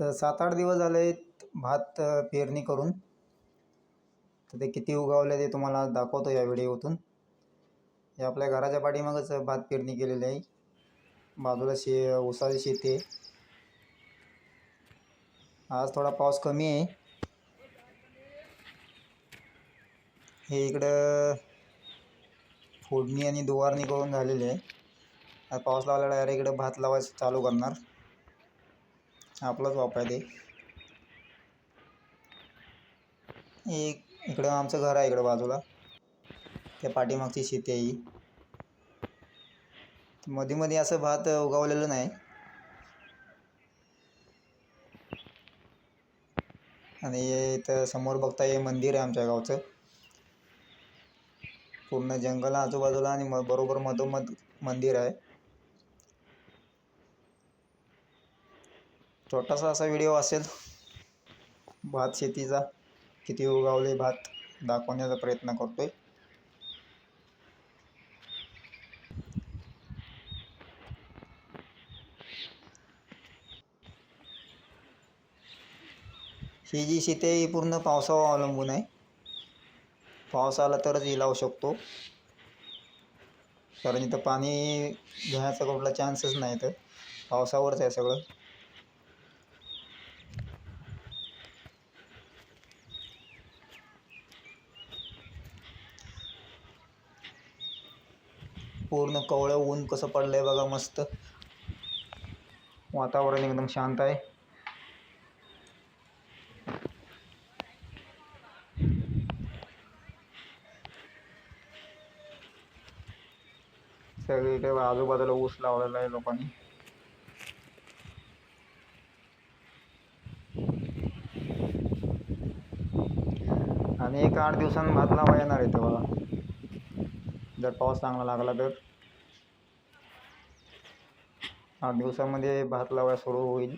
तर सात आठ दिवस झाले भात पेरणी करून. तर ते किती उगवले ते तुम्हाला दाखवतो या व्हिडिओतून. हे आपल्या घराच्या पाठीमागच भात पेरणी केलेली आहे. बाजूला शे उसाची शेती आहे. आज थोडा पाऊस कमी आहे. हे इकडं फोडणी आणि दुवारणी करून झालेली आहे. पाऊस लागला डायरेक्ट इकडं भात लावायचं चालू करणार. आपलाच वाप ते. एक इकडं आमचं घर आहे इकडं बाजूला. त्या पाठीमागची शेती आहे ही. मध्ये मध्ये असं भात उगवलेलं नाही. आणि इथं समोर बघता हे मंदिर आहे आमच्या गावचं. पूर्ण जंगल आजूबाजूला आणि म बरोबर मधोमध मंदिर आहे. छोटासा असा व्हिडिओ असेल. भात शेतीचा किती उगावले भात दाखवण्याचा प्रयत्न करतोय. ही जी शेती आहे ही पूर्ण पावसावर अवलंबून आहे. पाऊस आला तरच ही लावू शकतो. कारण इथं पाणी घेण्याचा कुठला चान्सच नाही तर पावसावरच आहे सगळं. पूर्ण कवळं ऊन कसं पडलंय बघा मस्त. वातावरण एकदम शांत आहे. सगळीकडे आजूबाजूला ऊस लावलेला आहे लोकांनी. आणि एक आठ दिवसांनी भात लावा येणार आहे तेव्हा जर पाऊस चांगला लागला तर? आठ दिवसामध्ये भात लावायला सुरू होईल.